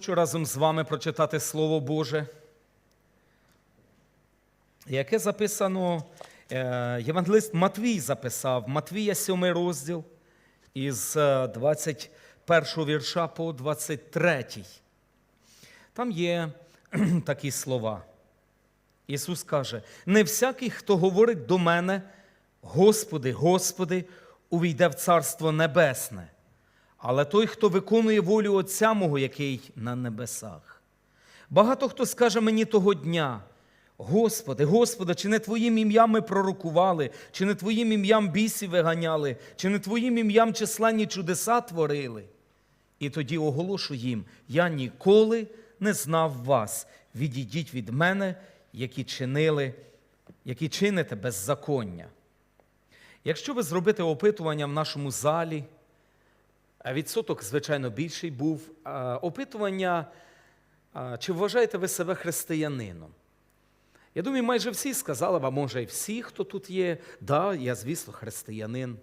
Хочу разом з вами прочитати Слово Боже, яке записано, е, Євангелист Матвій записав, Матвія 7 розділ із е, 21 вірша по 23. Там є такі слова. Ісус каже: не всякий, хто говорить до мене, Господи, Господи, увійде в Царство Небесне, але той, хто виконує волю Отця мого, який на небесах. Багато хто скаже мені того дня: Господи, Господи, чи не Твоїм ім'ям ми пророкували, чи не Твоїм ім'ям бісів виганяли, чи не Твоїм ім'ям численні чудеса творили? І тоді оголошу їм: я ніколи не знав вас. Відійдіть від мене, які чинили, які чините беззаконня. Якщо ви зробите опитування в нашому залі, відсоток, звичайно, більший був, опитування, чи вважаєте ви себе християнином? Я думаю, майже всі сказали вам, може, і всі, хто тут є, да, я, звісно, християнин.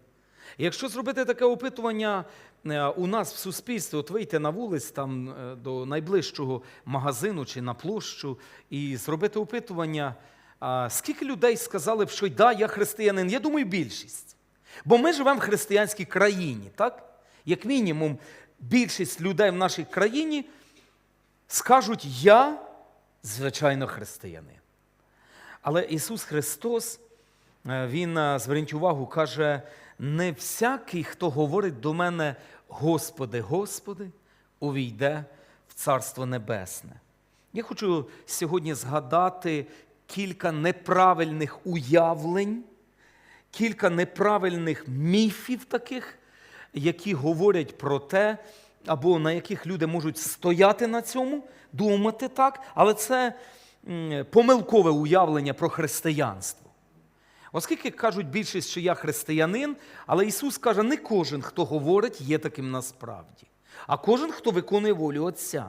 Якщо зробити таке опитування е, у нас в суспільстві, от вийти на вулиць там е, до найближчого магазину чи на площу і зробити опитування, скільки людей сказали б, що да, я християнин? Я думаю, більшість. Бо ми живемо в християнській країні, так? Як мінімум, більшість людей в нашій країні скажуть, я, звичайно, християнин. Але Ісус Христос, е, Він, е, зверніть увагу, каже, не всякий, хто говорить до мене, Господи, Господи, увійде в Царство Небесне. Я хочу сьогодні згадати кілька неправильних уявлень, кілька неправильних міфів таких, які говорять про те, або на яких люди можуть стояти на цьому, думати так, але це помилкове уявлення про християнство. Оскільки кажуть більшість, що я християнин, але Ісус каже, не кожен, хто говорить, є таким насправді, а кожен, хто виконує волю Отця,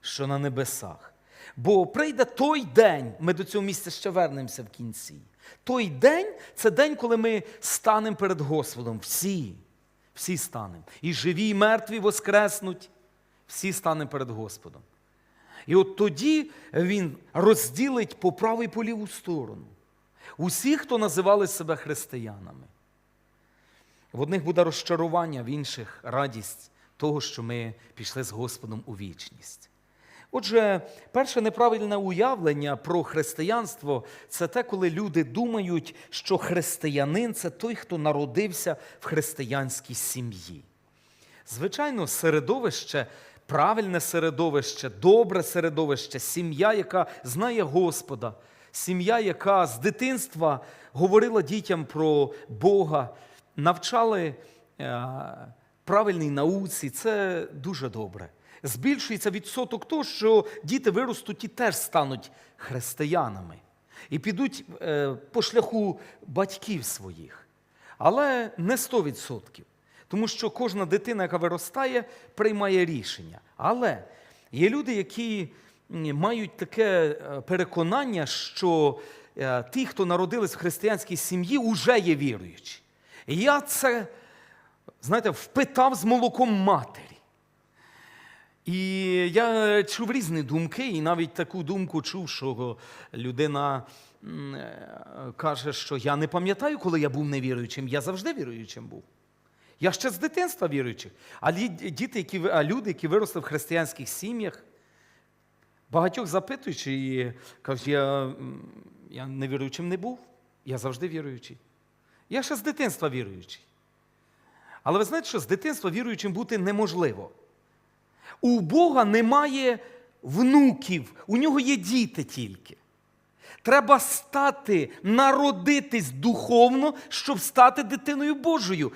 що на небесах. Бо прийде той день, ми до цього місця ще вернемося в кінці. Той день це день, коли ми станемо перед Господом. Всі, всі станемо. І живі, і мертві воскреснуть, всі станемо перед Господом. І от тоді він розділить по праву і по ліву сторону. Усі, хто називали себе християнами. В одних буде розчарування, в інших радість того, що ми пішли з Господом у вічність. Отже, перше неправильне уявлення про християнство це те, коли люди думають, що християнин це той, хто народився в християнській сім'ї. Звичайно, середовище, правильне середовище, добре середовище, сім'я, яка знає Господа, сім'я, яка з дитинства говорила дітям про Бога, навчали е, правильній науці, це дуже добре. Збільшується відсоток того, що діти виростуть і теж стануть християнами і підуть е, по шляху батьків своїх. Але не 100%. Тому що кожна дитина, яка виростає, приймає рішення. Але є люди, які мають таке е, переконання, що е, ті, хто народились в християнській сім'ї, вже є віруючі. І я це, знаєте, впитав з молоком матері. І я чув різні думки, і навіть таку думку чув, що людина е, каже, що я не пам'ятаю, коли я був невіруючим, я завжди віруючим був. Я ще з дитинства віруючий. А діти, які, а люди, які виросли в християнських сім'ях, багатьох запитуючи, і кажуть, я, я невіруючим не був, я завжди віруючий. Я ще з дитинства віруючий. Але ви знаєте, що з дитинства віруючим бути неможливо. У Бога немає внуків, у нього є діти тільки. Треба стати, народитись духовно, щоб стати дитиною Божою.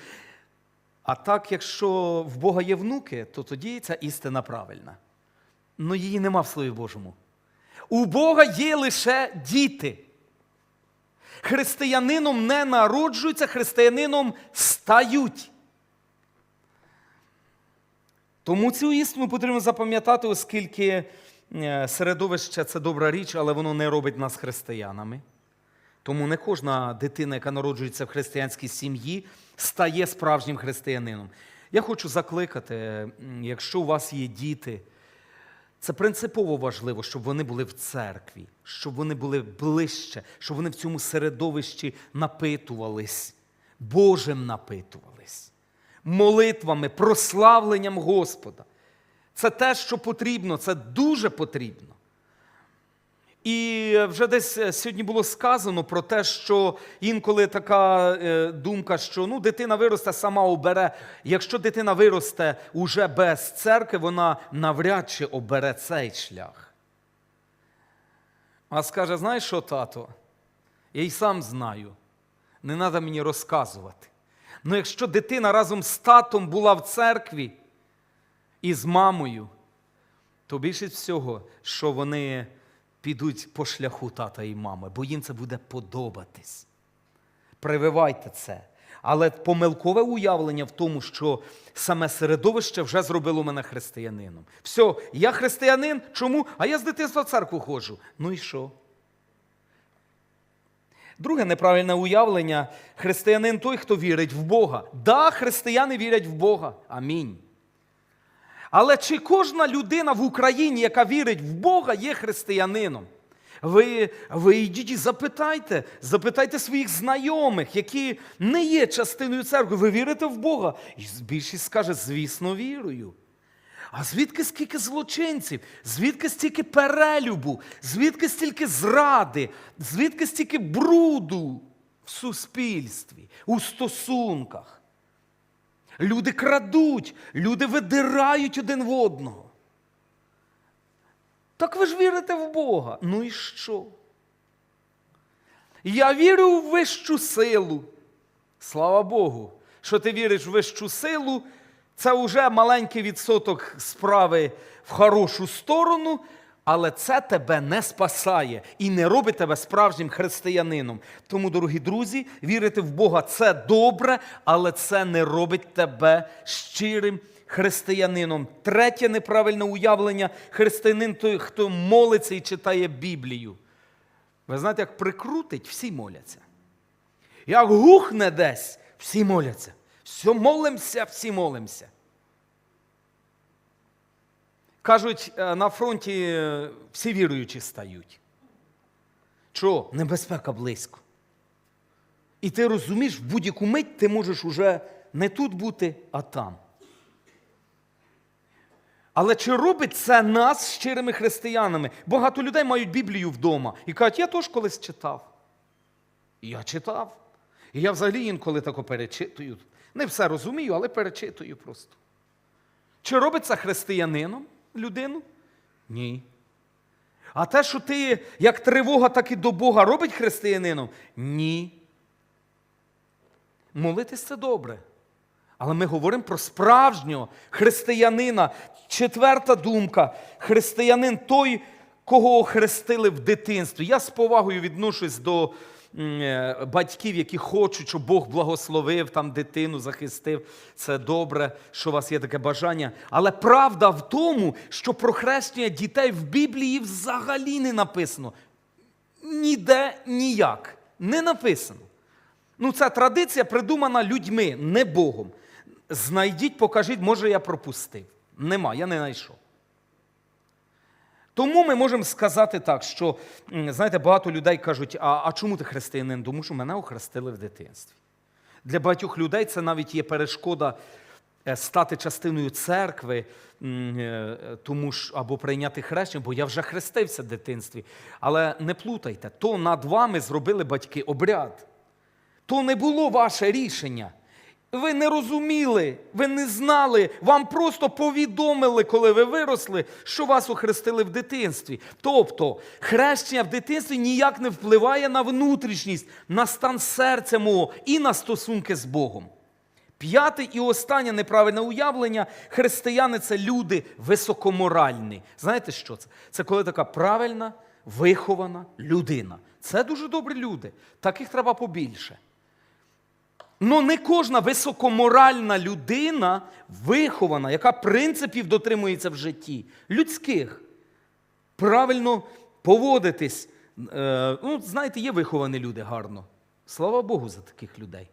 А так, якщо в Бога є внуки, то тоді ця істина правильна. Ну її нема в Слові Божому. У Бога є лише діти. Християнином не народжуються, християнином стають. Тому цю істину потрібно запам'ятати, оскільки е, середовище це добра річ, але воно не робить нас християнами. Тому не кожна дитина, яка народжується в християнській сім'ї, стає справжнім християнином. Я хочу закликати, якщо у вас є діти, Це принципово важливо, щоб вони були в церкві, щоб вони були ближче, щоб вони в цьому середовищі напитувались, Божим напитувались, молитвами, прославленням Господа. Це те, що потрібно, це дуже потрібно. І вже десь е, сьогодні було сказано про те, що інколи така е, думка, що ну, дитина виросте, сама обере. Якщо дитина виросте уже без церкви, вона навряд чи обере цей шлях. А скаже: знаєш що, тато? Я й сам знаю. Не треба мені розказувати. Ну, якщо дитина разом з татом була в церкві і з мамою, то більшість всього, що вони підуть по шляху тата і мами, бо їм це буде подобатись. Прививайте це. Але помилкове уявлення в тому, що саме середовище вже зробило мене християнином. Все, я християнин, чому? А я з дитинства в церкву ходжу. Ну і що? Друге неправильне уявлення християнин той, хто вірить в Бога. Да, християни вірять в Бога. Амінь. Але чи кожна людина в Україні, яка вірить в Бога, є християнином? Ви, ви йдіть і запитайте, запитайте своїх знайомих, які не є частиною церкви. Ви вірите в Бога? І більшість скаже, звісно, вірую. А звідки скільки злочинців? Звідки стільки перелюбу? Звідки стільки зради? Звідки стільки бруду в суспільстві, у стосунках? Люди крадуть, люди видирають один в одного. Так ви ж вірите в Бога. Ну і що? Я вірю в вищу силу. Слава Богу, що ти віриш в вищу силу, це вже маленький відсоток справи в хорошу сторону, але це тебе не спасає і не робить тебе справжнім християнином. Тому, дорогі друзі, вірити в Бога це добре, але це не робить тебе щирим християнином. Третє неправильне уявлення християнин той, хто молиться і читає Біблію. Ви знаєте, як прикрутить, всі моляться. Як гухне десь, всі моляться. Все молимося, всі молимося. Кажуть, е, на фронті е, всі віруючі стають. Чого? Небезпека близько. І ти розумієш, в будь-яку мить ти можеш уже не тут бути, а там. Але чи робить це нас щирими християнами? Багато людей мають Біблію вдома і кажуть, я теж колись читав. І я читав. І я взагалі інколи тако перечитую. Не все розумію, але перечитую просто. Чи робить це християнином людину? Ні. А те, що ти як тривога, так і до Бога робить християнином? Ні. Молитись це добре. Але ми говоримо про справжнього християнина. Четверта думка: християнин той, кого охрестили в дитинстві. Я з повагою відношусь до батьків, які хочуть, щоб Бог благословив там дитину, захистив. Це добре, що у вас є таке бажання. Але правда в тому, що про хрещення дітей в Біблії взагалі не написано. Ніде ніяк. Не написано. Ну, ця традиція придумана людьми, не Богом. Знайдіть, покажіть, може, я пропустив. Нема, я не знайшов. Тому ми можемо сказати так, що, знаєте, багато людей кажуть, а, а чому ти християнин? Тому що мене охрестили в дитинстві. Для багатьох людей це навіть є перешкода е, стати частиною церкви, е, тому ж, або прийняти хрещення, бо я вже хрестився в дитинстві. Але не плутайте, то над вами зробили батьки обряд. То не було ваше рішення. Ви не розуміли, ви не знали, вам просто повідомили, коли ви виросли, що вас охрестили в дитинстві. Тобто, хрещення в дитинстві ніяк не впливає на внутрішність, на стан серця мого і на стосунки з Богом. П'яте і останнє неправильне уявлення християни це люди високоморальні. Знаєте, що це? Це коли така правильна, вихована людина. Це дуже добрі люди. Таких треба побільше. Ну не кожна високоморальна людина вихована, яка принципів дотримується в житті, людських. Правильно поводитись. Е, ну, знаєте, є виховані люди гарно. Слава Богу за таких людей.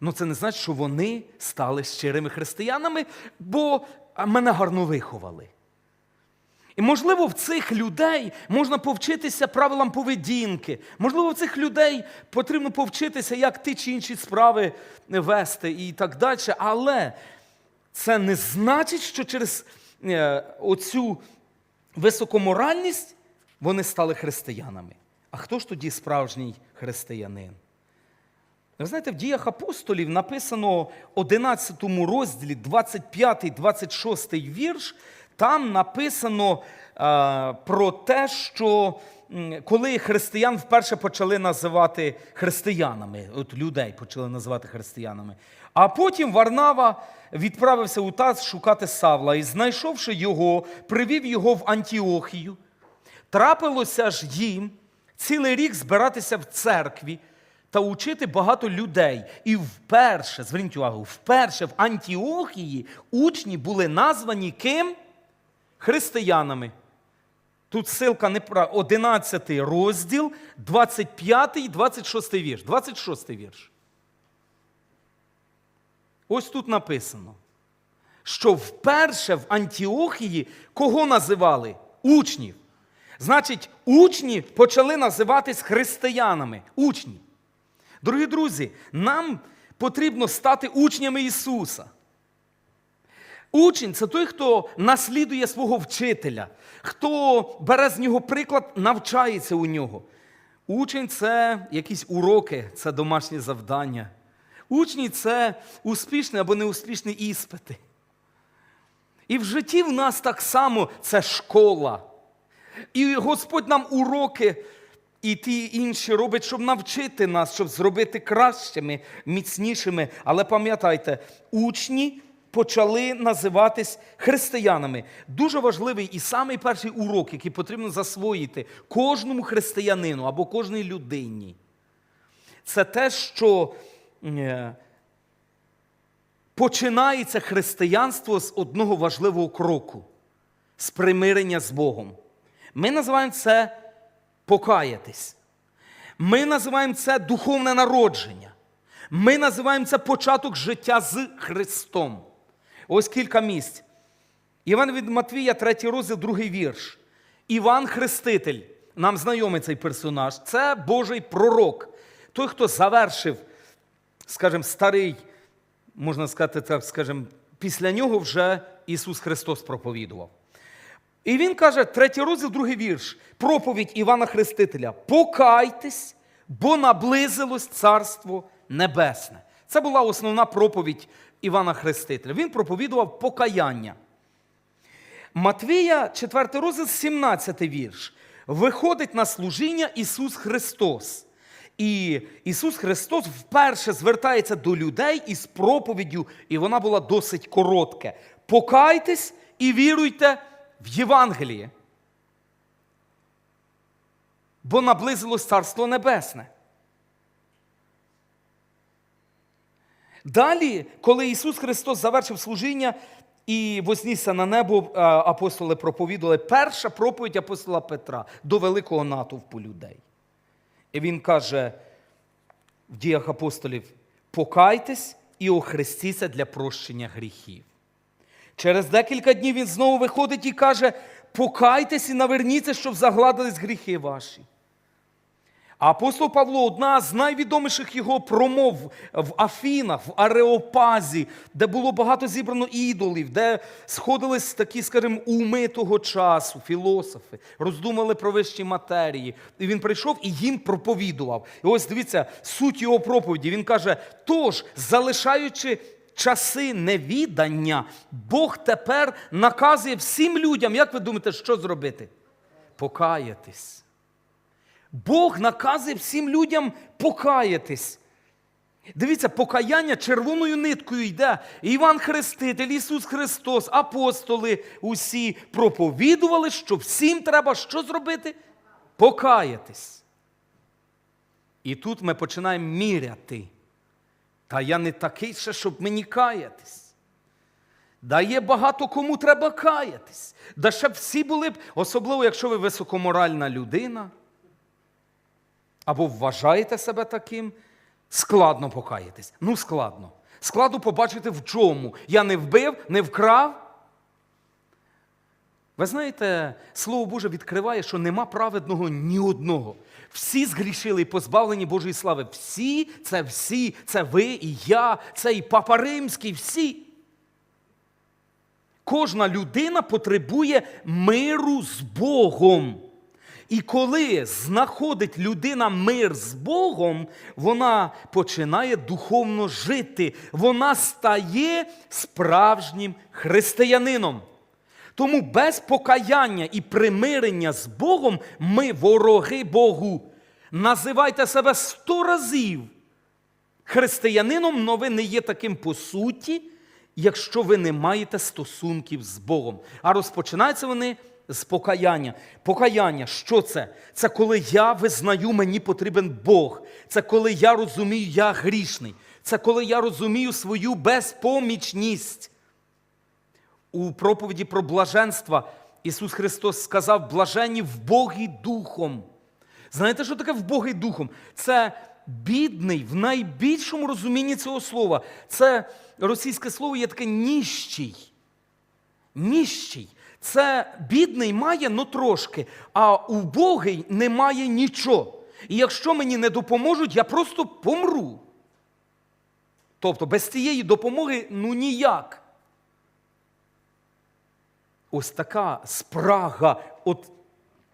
Ну це не значить, що вони стали щирими християнами, бо мене гарно виховали. І, можливо, в цих людей можна повчитися правилам поведінки. Можливо, в цих людей потрібно повчитися, як ті чи інші справи вести і так далі. Але це не значить, що через е, оцю високоморальність вони стали християнами. А хто ж тоді справжній християнин? Ви знаєте, в діях апостолів написано 11 розділі, 25-26 вірш, там написано е, про те, що коли християн вперше почали називати християнами, от людей почали називати християнами. А потім Варнава відправився у Таз шукати Савла і, знайшовши його, привів його в Антіохію. Трапилося ж їм цілий рік збиратися в церкві та учити багато людей. І вперше, зверніть увагу, вперше в Антіохії учні були названі ким? Християнами. Тут ссылка не про 11 розділ, 25 і 26 вірш. 26 вірш. Ось тут написано, що вперше в Антіохії кого називали? Учнів. Значить, учні почали називатись християнами. Учні. Дорогі друзі, нам потрібно стати учнями Ісуса. Учень це той, хто наслідує свого вчителя, хто бере з нього приклад, навчається у нього. Учень це якісь уроки, це домашні завдання. Учні це успішні або неуспішні іспити. І в житті в нас так само це школа. І Господь нам уроки і ті інші робить, щоб навчити нас, щоб зробити кращими, міцнішими. Але пам'ятайте, учні почали називатись християнами. Дуже важливий і самий перший урок, який потрібно засвоїти кожному християнину або кожній людині. Це те, що е, починається християнство з одного важливого кроку з примирення з Богом. Ми називаємо це покаятись. Ми називаємо це духовне народження. Ми називаємо це початок життя з Христом. Ось кілька місць. Іван від Матвія, 3 розділ, другий вірш. Іван Хреститель, нам знайомий цей персонаж, це Божий пророк. Той, хто завершив, скажімо, старий, можна сказати так, скажімо, після нього вже Ісус Христос проповідував. І він каже, третій розділ, другий вірш, проповідь Івана Хрестителя: Покайтесь, бо наблизилось Царство Небесне. Це була основна проповідь Івана Хрестителя. Він проповідував покаяння. Матвія, 4 розділ, 17 вірш. Виходить на служіння Ісус Христос. І Ісус Христос вперше звертається до людей із проповіддю, і вона була досить коротка. Покайтесь і віруйте в Євангеліє. Бо наблизилось Царство Небесне. Далі, коли Ісус Христос завершив служіння і вознісся на небо, апостоли проповідували перша проповідь апостола Петра до великого натовпу людей. І він каже в діях апостолів: покайтесь і охрестіться для прощення гріхів. Через декілька днів він знову виходить і каже: покайтесь і наверніться, щоб загладились гріхи ваші. Апостол Павло, одна з найвідоміших його промов в Афінах, в Ареопазі, де було багато зібрано ідолів, де сходились такі, скажімо, уми того часу, філософи, роздумали про вищі матерії. І він прийшов і їм проповідував. І ось дивіться, суть його проповіді. Він каже: тож, залишаючи часи невідання, Бог тепер наказує всім людям, як ви думаєте, що зробити? Покаятись. Бог наказує всім людям покаятись. Дивіться, покаяння червоною ниткою йде. Іван Хреститель, Ісус Христос, апостоли усі проповідували, що всім треба що зробити? Покаятись. І тут ми починаємо міряти. Та я не такий ще, щоб мені каятись. Да є багато кому треба каятись. Да ще всі були б, особливо, якщо ви високоморальна людина або вважаєте себе таким, складно покаятись. Ну, складно. Складно побачити в чому. Я не вбив, не вкрав. Ви знаєте, Слово Боже відкриває, що нема праведного ні одного. Всі згрішили і позбавлені Божої слави. Всі, це всі, це ви і я, це і Папа Римський, всі. Кожна людина потребує миру з Богом. І коли знаходить людина мир з Богом, вона починає духовно жити, вона стає справжнім християнином. Тому без покаяння і примирення з Богом ми вороги Богу. Називайте себе сто разів християнином, але ви не є таким по суті, якщо ви не маєте стосунків з Богом. А розпочинаються вони з покаяння. Покаяння, що це? Це коли я визнаю, мені потрібен Бог. Це коли я розумію, я грішний. Це коли я розумію свою безпомічність. У проповіді про блаженство Ісус Христос сказав: блаженні в Богі Духом. Знаєте, що таке в Боги Духом? Це бідний в найбільшому розумінні цього слова. Це російське слово є таке ніщий. Ніщий. Це бідний має, ну трошки, а убогий не має нічого. І якщо мені не допоможуть, я просто помру. Тобто без цієї допомоги ну ніяк. Ось така спрага, от,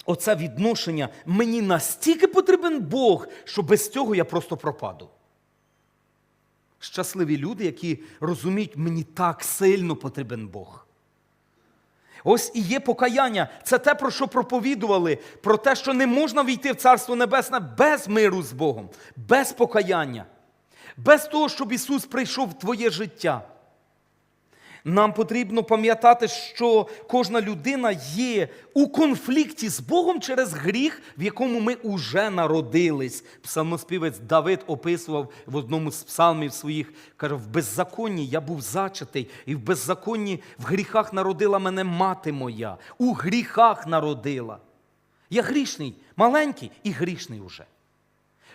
оце відношення. Мені настільки потрібен Бог, що без цього я просто пропаду. Щасливі люди, які розуміють, мені так сильно потрібен Бог. Ось і є покаяння. Це те, про що проповідували, про те, що не можна війти в Царство Небесне без миру з Богом, без покаяння, без того, щоб Ісус прийшов в твоє життя. Нам потрібно пам'ятати, що кожна людина є у конфлікті з Богом через гріх, в якому ми уже народились. Псалмоспівець Давид описував в одному з псалмів своїх, каже: в беззаконні я був зачатий, і в беззаконні в гріхах народила мене мати моя. У гріхах народила. Я грішний, маленький і грішний уже.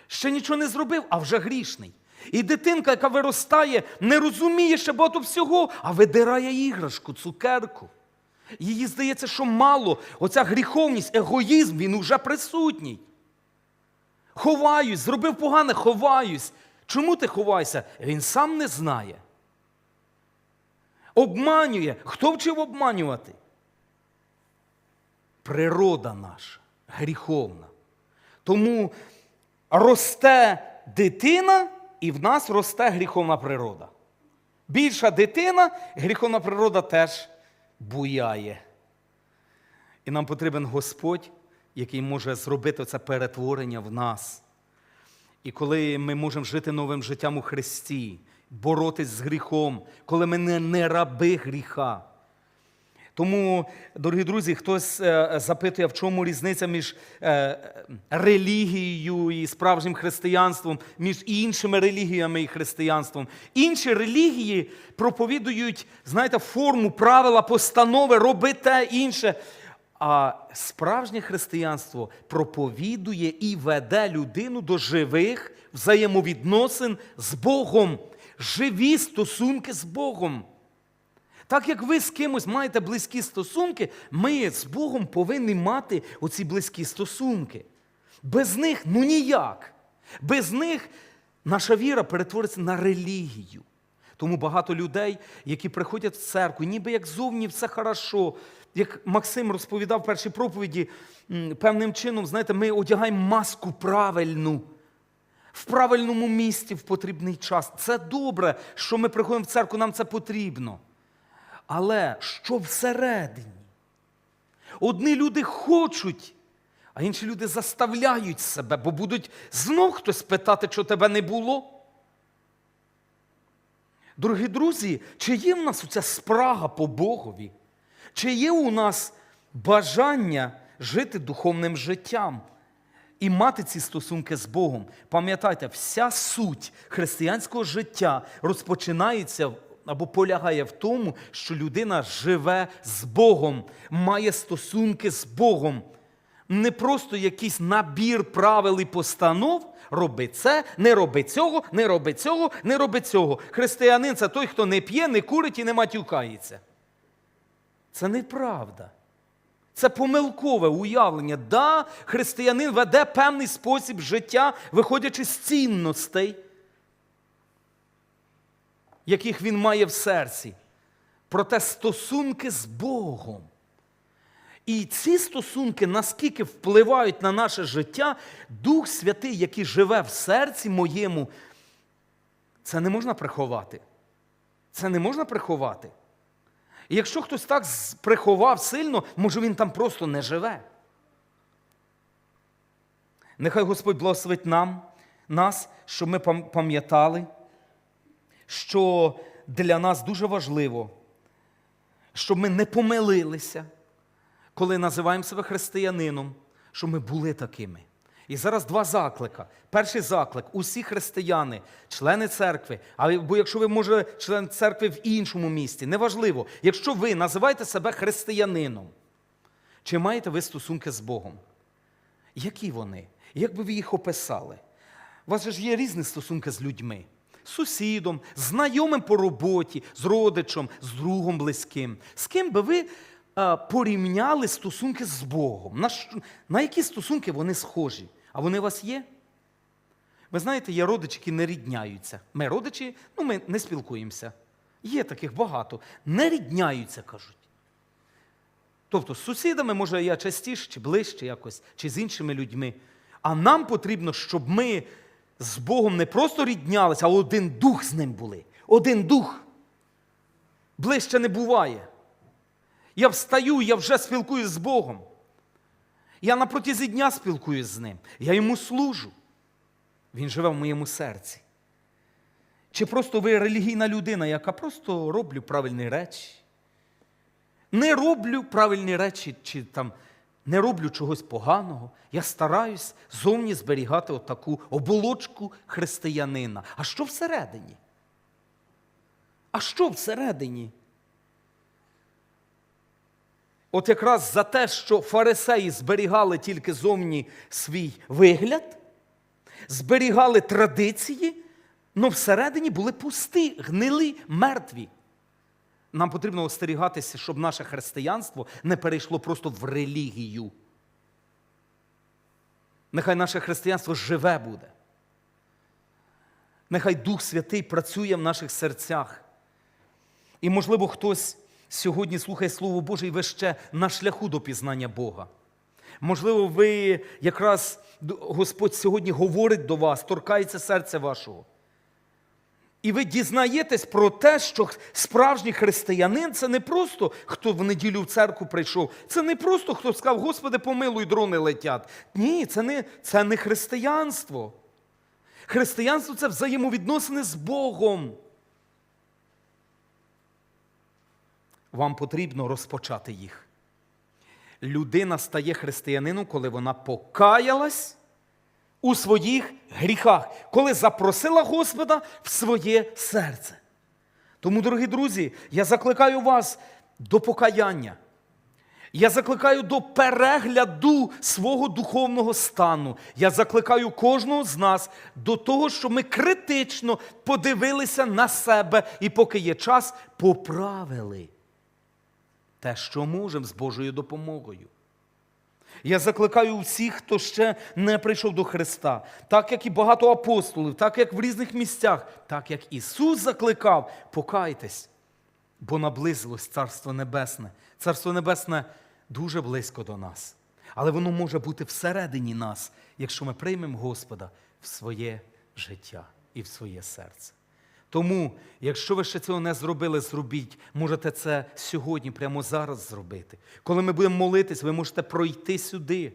Ще нічого не зробив, а вже грішний. І дитинка, яка виростає, не розуміє ще багато всього, а видирає іграшку, цукерку. Їй здається, що мало. Оця гріховність, егоїзм, він уже присутній. Ховаюсь, зробив погане, ховаюсь. Чому ти ховаєшся? Він сам не знає. Обманює. Хто вчив обманювати? Природа наша гріховна. Тому росте дитина, і в нас росте гріховна природа. Більша дитина, гріховна природа теж буяє. І нам потрібен Господь, який може зробити це перетворення в нас. І коли ми можемо жити новим життям у Христі, боротись з гріхом, коли ми не, не раби гріха. Тому, дорогі друзі, хтось е, запитує, в чому різниця між е, релігією і справжнім християнством, між іншими релігіями і християнством. Інші релігії проповідують, знаєте, форму, правила, постанови, роби те інше. А справжнє християнство проповідує і веде людину до живих взаємовідносин з Богом, живі стосунки з Богом. Так як ви з кимось маєте близькі стосунки, ми з Богом повинні мати оці близькі стосунки. Без них ну ніяк. Без них наша віра перетвориться на релігію. Тому багато людей, які приходять в церкву, ніби як зовні все хорошо. Як Максим розповідав в першій проповіді, певним чином, знаєте, ми одягаємо маску правильну. В правильному місці в потрібний час. Це добре, що ми приходимо в церкву, нам це потрібно. Але що всередині? Одні люди хочуть, а інші люди заставляють себе, бо будуть знов хтось питати, що тебе не було. Дорогі друзі, чи є в нас оця спрага по Богові? Чи є у нас бажання жити духовним життям і мати ці стосунки з Богом? Пам'ятайте, вся суть християнського життя розпочинається або полягає в тому, що людина живе з Богом, має стосунки з Богом. Не просто якийсь набір правил і постанов. Роби це, не роби цього, не роби цього, не роби цього. Християнин це той, хто не п'є, не курить і не матюкається. Це неправда. Це помилкове уявлення. Да, християнин веде певний спосіб життя, виходячи з цінностей, яких він має в серці. Проте стосунки з Богом. І ці стосунки наскільки впливають на наше життя, Дух Святий, який живе в серці моєму, це не можна приховати. Це не можна приховати. І якщо хтось так приховав сильно, може він там просто не живе. Нехай Господь благословить нам, нас, щоб ми пам'ятали, що для нас дуже важливо, щоб ми не помилилися, коли називаємо себе християнином, щоб ми були такими. І зараз два заклика. Перший заклик усі християни, члени церкви, або якщо ви, може, член церкви в іншому місті, неважливо, якщо ви називаєте себе християнином, чи маєте ви стосунки з Богом? Які вони? Як би ви їх описали? У вас же ж є різні стосунки з людьми, з сусідом, знайомим по роботі, з родичем, з другом близьким. З ким би ви е, порівняли стосунки з Богом? На, на які стосунки вони схожі? А вони у вас є? Ви знаєте, є родичі, які не рідняються. Ми родичі, ну ми не спілкуємося. Є таких багато. Не рідняються, кажуть. Тобто з сусідами, може, я частіше, чи ближче якось, чи з іншими людьми. А нам потрібно, щоб ми з Богом не просто ріднялися, а один дух з ним були. Один дух. Ближче не буває. Я встаю, я вже спілкуюсь з Богом. Я на протязі дня спілкуюсь з ним. Я йому служу. Він живе в моєму серці. Чи просто ви релігійна людина, яка просто роблю правильні речі? Не роблю правильні речі, чи там не роблю чогось поганого. Я стараюсь зовні зберігати отаку оболочку християнина. А що всередині? А що всередині? От якраз за те, що фарисеї зберігали тільки зовні свій вигляд, зберігали традиції, але всередині були пусті, гнилі, мертві. Нам потрібно остерігатися, щоб наше християнство не перейшло просто в релігію. Нехай наше християнство живе буде. Нехай Дух Святий працює в наших серцях. І, можливо, хтось сьогодні слухає Слово Боже, і ви ще на шляху до пізнання Бога. Можливо, ви якраз Господь сьогодні говорить до вас, торкається серця вашого. І ви дізнаєтесь про те, що справжній християнин це не просто хто в неділю в церкву прийшов, це не просто хто сказав, Господи, помилуй, дрони летять. Ні, це не, це не християнство. Християнство це взаємовідносини з Богом. Вам потрібно розпочати їх. Людина стає християнином, коли вона покаялась у своїх гріхах, коли запросила Господа в своє серце. Тому, дорогі друзі, я закликаю вас до покаяння. Я закликаю до перегляду свого духовного стану. Я закликаю кожного з нас до того, щоб ми критично подивилися на себе і, поки є час, поправили те, що можемо з Божою допомогою. Я закликаю всіх, хто ще не прийшов до Христа, так як і багато апостолів, так як в різних місцях, так як Ісус закликав, покайтесь, бо наблизилось Царство Небесне. Царство Небесне дуже близько до нас, але воно може бути всередині нас, якщо ми приймемо Господа в своє життя і в своє серце. Тому, якщо ви ще цього не зробили, зробіть. Можете це сьогодні, прямо зараз зробити. Коли ми будемо молитись, ви можете пройти сюди.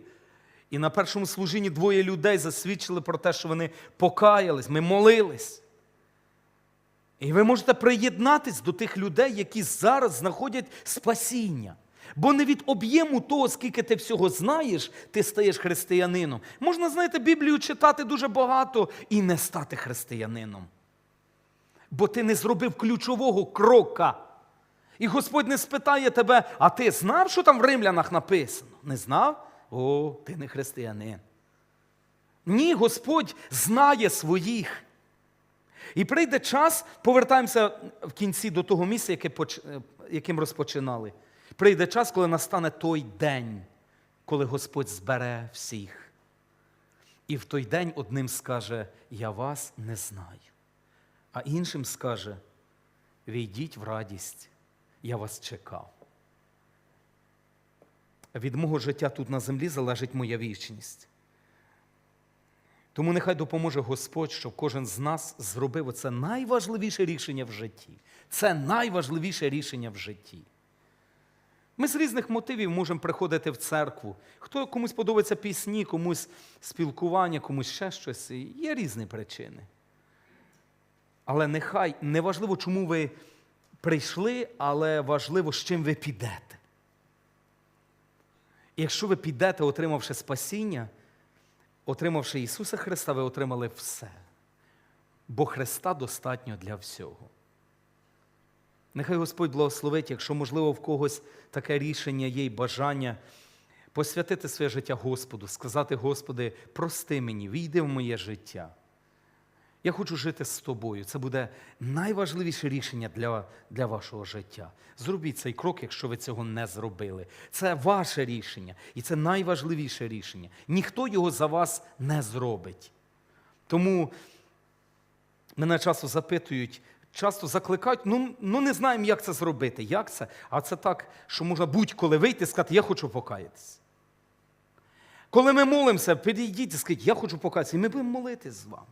І на першому служінні двоє людей засвідчили про те, що вони покаялись, ми молились. І ви можете приєднатись до тих людей, які зараз знаходять спасіння. Бо не від об'єму того, скільки ти всього знаєш, ти стаєш християнином. Можна, знаєте, Біблію читати дуже багато і не стати християнином бо ти не зробив ключового крока. І Господь не спитає тебе, а ти знав, що там в римлянах написано? Не знав? О, ти не християнин. Ні, Господь знає своїх. І прийде час, повертаємося в кінці до того місця, е, яким розпочинали, Прийде час, коли настане той день, коли Господь збере всіх. І в той день одним скаже, я вас не знаю, а іншим скаже, війдіть в радість, я вас чекав. Від мого життя тут на землі залежить моя вічність. Тому нехай допоможе Господь, щоб кожен з нас зробив оце найважливіше рішення в житті. Це найважливіше рішення в житті. Ми з різних мотивів можемо приходити в церкву. Хто комусь подобаються пісні, комусь спілкування, комусь ще щось. Є різні причини. Але нехай не важливо, чому ви прийшли, але важливо, з чим ви підете. І якщо ви підете, отримавши спасіння, отримавши Ісуса Христа, ви отримали все. Бо Христа достатньо для всього. Нехай Господь благословить, якщо, можливо, в когось таке рішення є і бажання посвятити своє життя Господу, сказати, Господи, прости мені, війди в моє життя. Я хочу жити з тобою. Це буде найважливіше рішення для, для вашого життя. Зробіть цей крок, якщо ви цього не зробили. Це ваше рішення, і це найважливіше рішення. Ніхто його за вас не зробить. Тому мене часто запитують, часто закликають, ну, ну не знаємо, як це зробити. Як це? А це так, що можна будь-коли вийти і сказати, я хочу покаятися. Коли ми молимося, підійдіть і скажіть, я хочу покаятися, і ми будемо молитись з вами.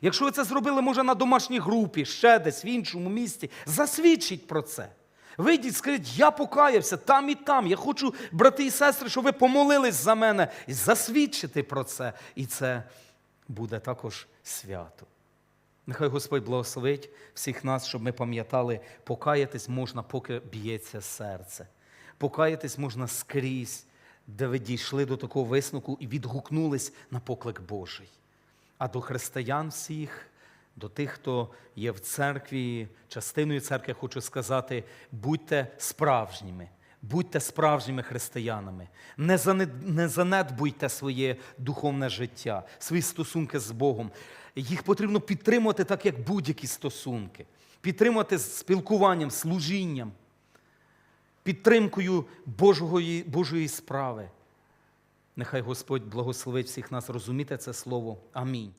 Якщо ви це зробили, може, на домашній групі, ще десь в іншому місті, засвідчіть про це. Вийдіть, скажіть, я покаявся там і там. Я хочу, брати і сестри, щоб ви помолились за мене і засвідчити про це. І це буде також свято. Нехай Господь благословить всіх нас, щоб ми пам'ятали, покаятись можна, поки б'ється серце. Покаятись можна скрізь, де ви дійшли до такого висновку і відгукнулись на поклик Божий. А до християн всіх, до тих, хто є в церкві, частиною церкви, хочу сказати, будьте справжніми. Будьте справжніми християнами, не занедбуйте своє духовне життя, свої стосунки з Богом. Їх потрібно підтримувати так, як будь-які стосунки, підтримувати спілкуванням, служінням, підтримкою Божої, Божої справи. Нехай Господь благословить всіх нас розуміти це слово. Амінь.